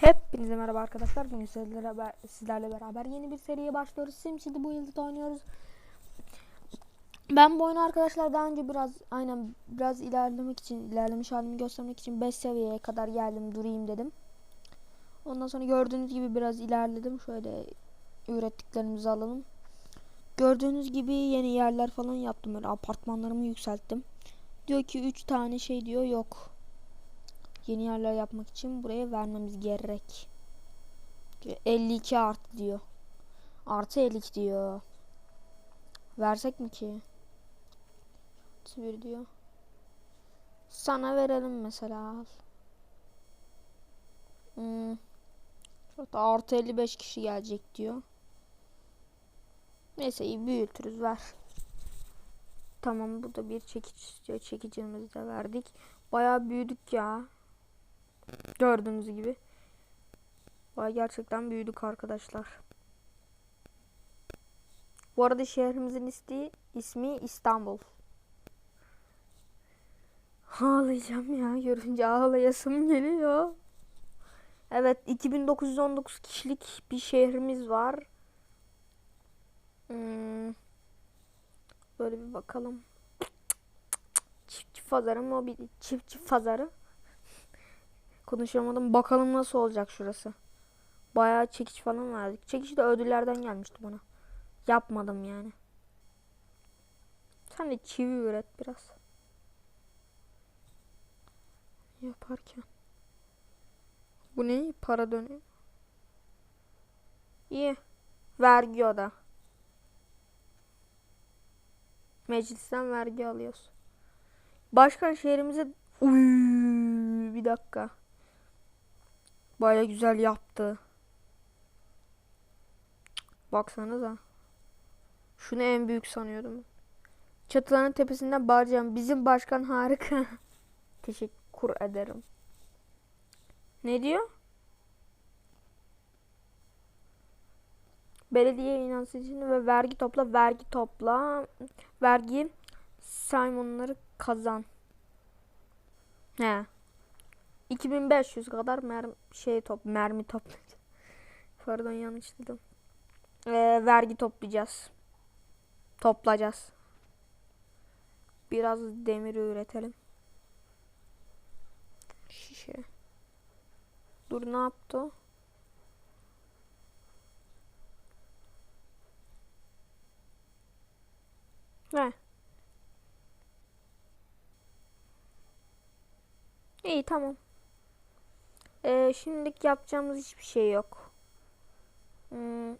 Hepinize merhaba arkadaşlar. Bugün sizlerle, sizlerle beraber yeni bir seriye başlıyoruz. SimCity bu yılda oynuyoruz. Ben bu oyunu arkadaşlar daha önce biraz aynen biraz ilerlemek için ilerlemiş halimi göstermek için 5 seviyeye kadar geldim durayım dedim. Ondan sonra gördüğünüz gibi biraz ilerledim. Şöyle ürettiklerimizi alalım. Gördüğünüz gibi yeni yerler falan yaptım. Böyle apartmanlarımı yükselttim. Diyor ki 3 tane şey diyor yok yeni yerler yapmak için buraya vermemiz gerek. Diyor, 52 artı diyor. Artı 52 diyor. Versek mi ki? Artı bir diyor. Sana verelim mesela. Hmm. Şurada artı 55 kişi gelecek diyor. Neyse iyi büyütürüz ver. Tamam bu da bir çekiç istiyor. Çekicimizi de verdik. Bayağı büyüdük ya. Gördüğünüz gibi. Vay gerçekten büyüdük arkadaşlar. Bu arada şehrimizin ismi, ismi İstanbul. Ağlayacağım ya. Görünce ağlayasım geliyor. Evet 2919 kişilik bir şehrimiz var. Hmm. Böyle bir bakalım. Çiftçi pazarı mı? Bir çiftçi pazarı. Konuşamadım. Bakalım nasıl olacak şurası. Bayağı çekiç falan verdik. Çekiç de ödüllerden gelmişti bana. Yapmadım yani. Sen de çivi üret biraz. Yaparken. Bu ne? Para dönüyor. İyi. Vergi o da. Meclisten vergi alıyoruz. Başkan şehrimize... Uy, bir dakika. Baya güzel yaptı. Baksanıza. Şunu en büyük sanıyordum. Çatıların tepesinden bağıracağım. Bizim başkan harika. Teşekkür ederim. Ne diyor? Belediye inansıcını ve vergi topla, vergi topla, vergi saymonları kazan. He. 2500 kadar mermi şey top mermi toplayacağız. Pardon yanlış dedim. Ee, vergi toplayacağız. Toplayacağız. Biraz demir üretelim. Şişe. Dur ne yaptı? Ver. İyi tamam. Ee, şimdilik yapacağımız hiçbir şey yok. Hmm,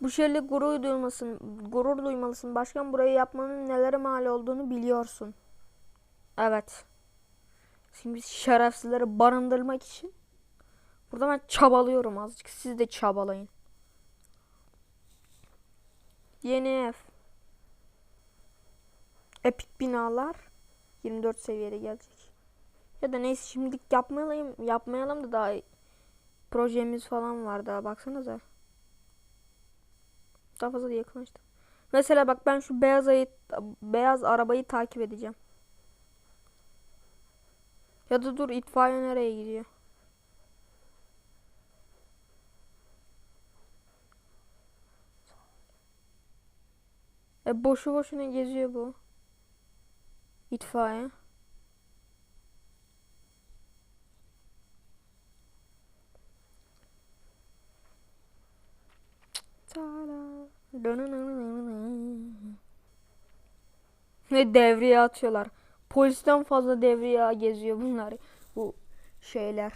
bu şeyle gurur duymasın, gurur duymalısın. Başkan burayı yapmanın nelere mal olduğunu biliyorsun. Evet. Şimdi şerefsizleri barındırmak için burada ben çabalıyorum azıcık. Siz de çabalayın. Yeni ev. Epik binalar 24 seviyede gelecek. Ya da neyse şimdilik yapmayalım, yapmayalım da daha projemiz falan var daha baksanıza. Daha fazla da yakınlaştım. Mesela bak ben şu beyaz ayı, beyaz arabayı takip edeceğim. Ya da dur itfaiye nereye gidiyor? E boşu boşuna geziyor bu. İtfaiye. Ve devreye atıyorlar. Polisten fazla devreye geziyor bunlar. Bu şeyler.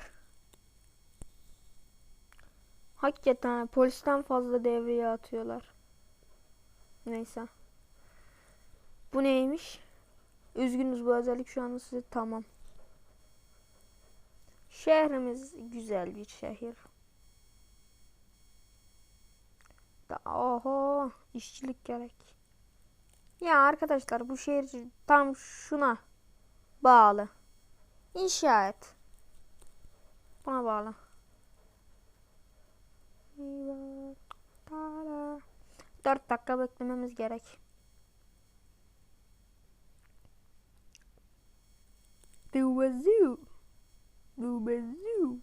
Hakikaten polisten fazla devreye atıyorlar. Neyse. Bu neymiş? Üzgünüz bu özellik şu anda size tamam. Şehrimiz güzel bir şehir. Da, oho işçilik gerek. Ya arkadaşlar bu şehir tam şuna bağlı. İnşa et. Buna bağlı. 4 dakika beklememiz gerek. Do a zoo. Do a zoo.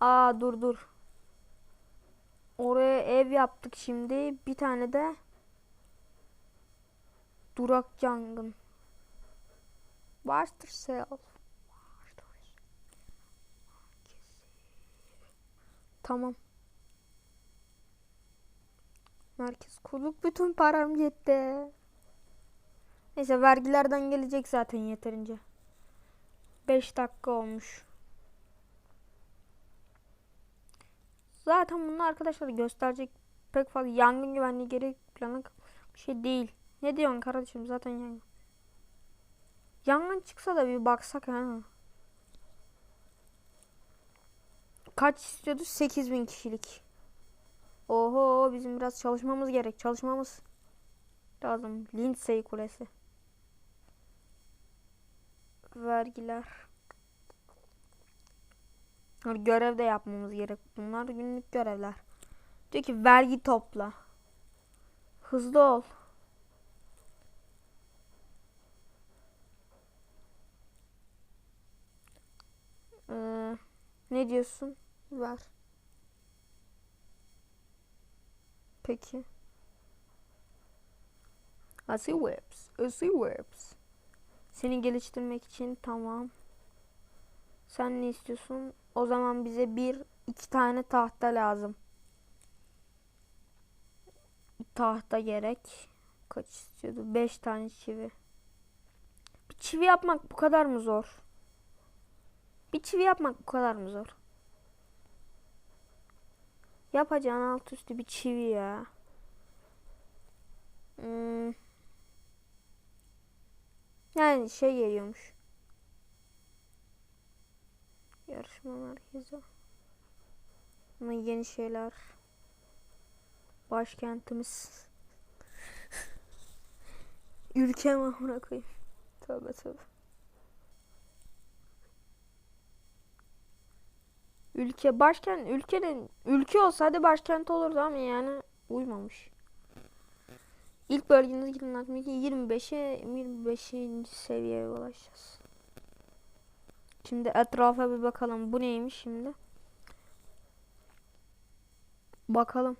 Aa dur dur. Oraya ev yaptık şimdi. Bir tane de durak yangın. Water cell. Tamam. Merkez kulluk bütün param gitti. Neyse vergilerden gelecek zaten yeterince. 5 dakika olmuş. Zaten bunu arkadaşlar gösterecek pek fazla yangın güvenliği gerek planı bir şey değil. Ne diyorsun kardeşim zaten yangın. Yangın çıksa da bir baksak ha. Kaç istiyordu? 8000 kişilik. Oho bizim biraz çalışmamız gerek. Çalışmamız lazım. Lindsay Kulesi. Vergiler. Görev de yapmamız gerek. Bunlar günlük görevler. Diyor ki vergi topla. Hızlı ol. Ee, ne diyorsun? Ver. Peki. Asi Webs. Asi Webs. Seni geliştirmek için tamam. Sen ne istiyorsun? O zaman bize bir iki tane tahta lazım. Tahta gerek. Kaç istiyordu? Beş tane çivi. Bir çivi yapmak bu kadar mı zor? Bir çivi yapmak bu kadar mı zor? Yapacağın alt üstü bir çivi ya. Hmm. Yani şey geliyormuş. Yarışma merkezi. Ama yeni şeyler. Başkentimiz. Ülkem amına koyayım. Tövbe tövbe. Ülke başkent ülkenin ülke olsaydı başkent olurdu ama yani uymamış. İlk bölgeniz gidin 25'e 25. seviyeye ulaşacağız. Şimdi etrafa bir bakalım. Bu neymiş şimdi? Bakalım.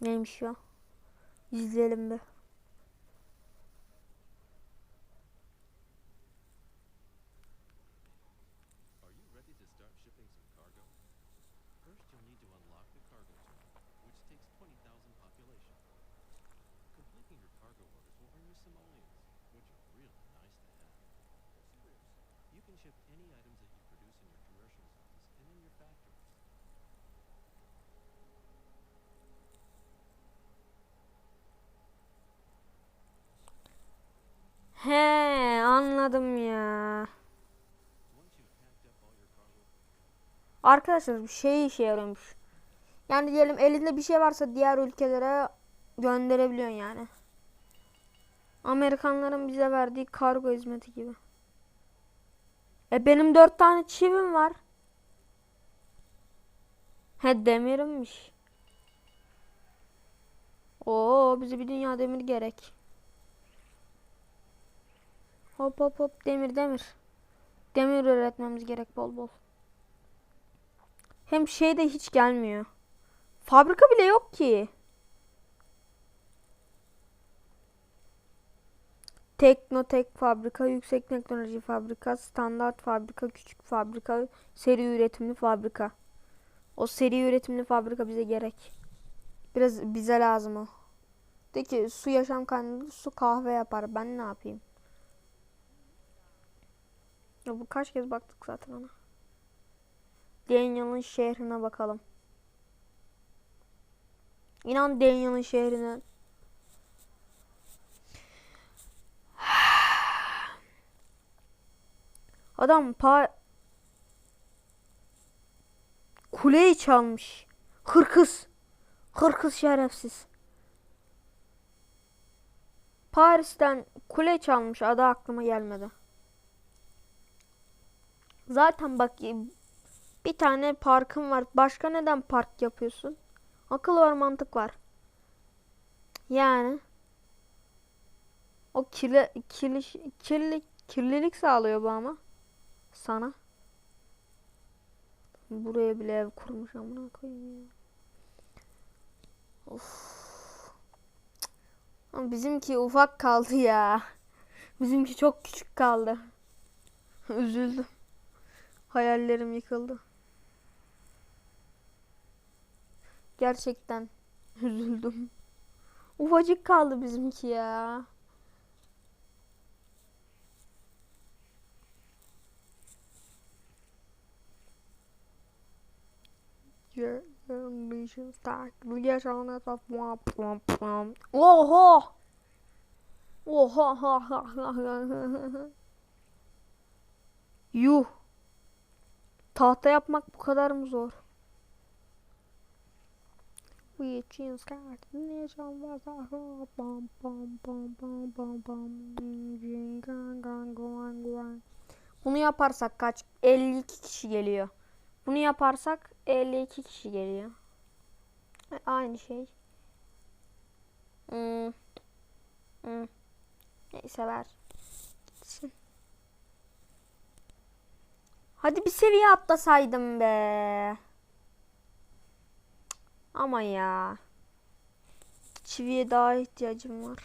Neymiş ya? İzleyelim bir. He anladım ya. Arkadaşlar bir şey işe yarıyormuş. Yani diyelim elinde bir şey varsa diğer ülkelere gönderebiliyorsun yani. Amerikanların bize verdiği kargo hizmeti gibi. E benim dört tane çivim var. He demirimmiş. Oo bize bir dünya demir gerek. Hop hop hop demir demir. Demir üretmemiz gerek bol bol. Hem şey de hiç gelmiyor. Fabrika bile yok ki. Teknotek fabrika, yüksek teknoloji fabrika, standart fabrika, küçük fabrika, seri üretimli fabrika. O seri üretimli fabrika bize gerek. Biraz bize lazım o. De ki su yaşam kaynağı, su kahve yapar. Ben ne yapayım? Ya bu kaç kez baktık zaten ona. Daniel'ın şehrine bakalım. İnan Daniel'ın şehrine. Adam pa kuleyi çalmış. Hırkız. Hırkız şerefsiz. Paris'ten kule çalmış. Adı aklıma gelmedi. Zaten bak bir tane parkın var. Başka neden park yapıyorsun? Akıl var mantık var. Yani. O kirli, kirli, kirli, kirlilik sağlıyor bu ama. Sana. Buraya bile ev kurmuş amına koyayım ya. Of. Ama bizimki ufak kaldı ya. Bizimki çok küçük kaldı. Üzüldüm. Hayallerim yıkıldı. Gerçekten üzüldüm. Ufacık kaldı bizimki ya. Ha ha. Yuh. Tahta yapmak bu kadar mı zor? Choose card. Nation was a bum bum bum bum bum bum. Gang gang gang gang. Bunu yaparsak kaç? 52 kişi geliyor. Bunu yaparsak 52 kişi geliyor. E, Aynı şey. Hmm. Hmm. Neyse ver. Hadi bir seviye atlasaydım be. Ama ya. Çiviye daha ihtiyacım var.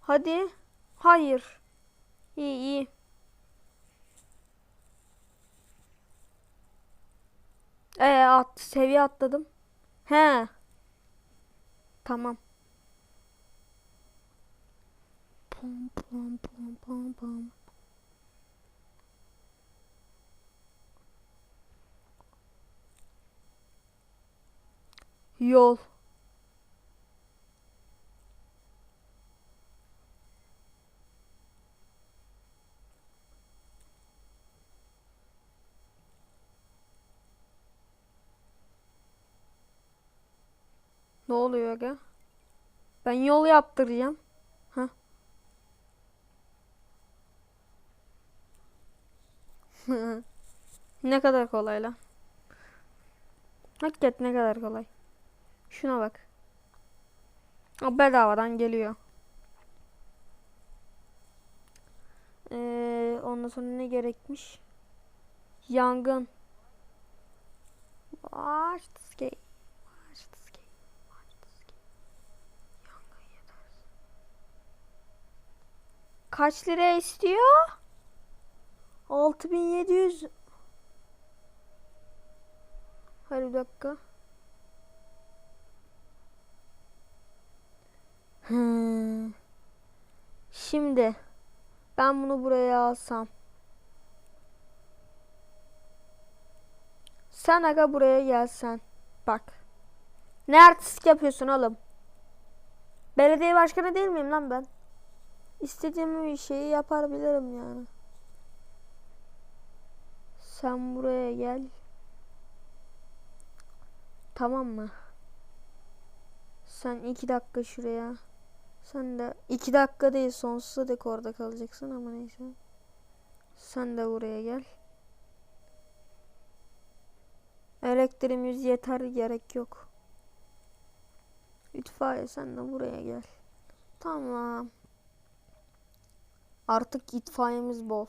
Hadi. Hayır. İyi iyi. Ee at seviye atladım. He. Tamam. Pom pom pom pom pom. Yol. Ne oluyor aga? Ben yol yaptıracağım. Ha? ne kadar kolay lan. Hakikaten ne kadar kolay. Şuna bak. O bedavadan geliyor. Ee, ondan sonra ne gerekmiş? Yangın. Watch Kaç lira istiyor? 6700 Hadi bir dakika. Hmm. Şimdi ben bunu buraya alsam. Sen aga buraya gelsen. Bak. Ne artistik yapıyorsun oğlum? Belediye başkanı değil miyim lan ben? İstediğim bir şeyi yapabilirim yani. Sen buraya gel. Tamam mı? Sen iki dakika şuraya. Sen de iki dakika değil sonsuza dek orada kalacaksın ama neyse. Sen de buraya gel. Elektriğimiz yeter gerek yok. İtfaiye sen de buraya gel. Tamam. Artık itfaiyemiz bol.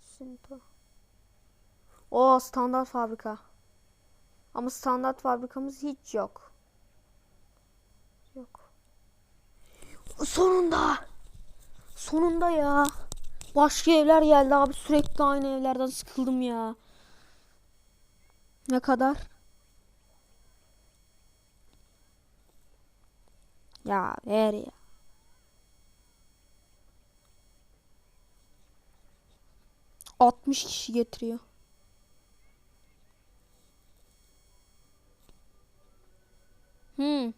Sinto. O standart fabrika. Ama standart fabrikamız hiç yok. Yok. Sonunda. Sonunda ya. Başka evler geldi abi. Sürekli aynı evlerden sıkıldım ya. Ne kadar? Ya ver ya. Altmış kişi getiriyor. Hmm.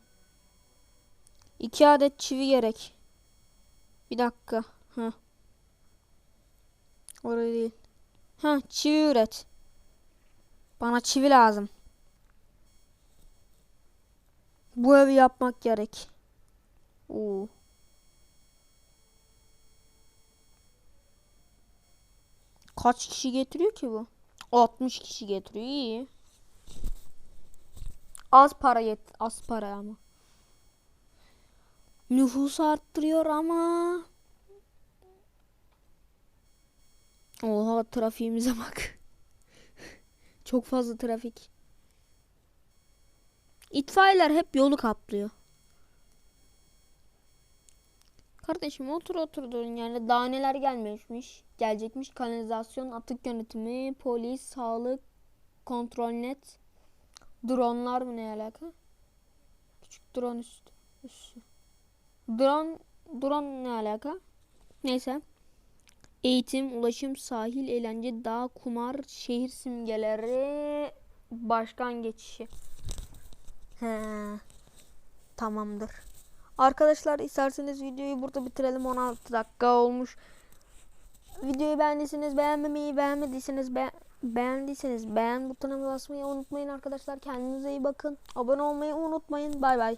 İki adet çivi gerek. Bir dakika. Ha. Oraya değil. Ha, çivi üret. Bana çivi lazım. Bu evi yapmak gerek. Oo. Kaç kişi getiriyor ki bu? 60 kişi getiriyor. iyi. Az para yet az para ama. Nüfusu arttırıyor ama. Oha trafiğimize bak. Çok fazla trafik. İtfaiyeler hep yolu kaplıyor. Kardeşim otur oturduğun yerde daha neler gelmemiş. Gelecekmiş kanalizasyon, atık yönetimi, polis, sağlık, kontrol net. Dronlar mı ne alaka? Küçük drone üstü. üstü. Drone, drone ne alaka? Neyse. Eğitim, ulaşım, sahil, eğlence, dağ, kumar, şehir simgeleri, başkan geçişi. He. Tamamdır. Arkadaşlar isterseniz videoyu burada bitirelim. 16 dakika olmuş. Videoyu beğendiyseniz beğenmemeyi, beğenmediyseniz be beğendiyseniz beğen butonuna basmayı unutmayın arkadaşlar. Kendinize iyi bakın. Abone olmayı unutmayın. Bay bay.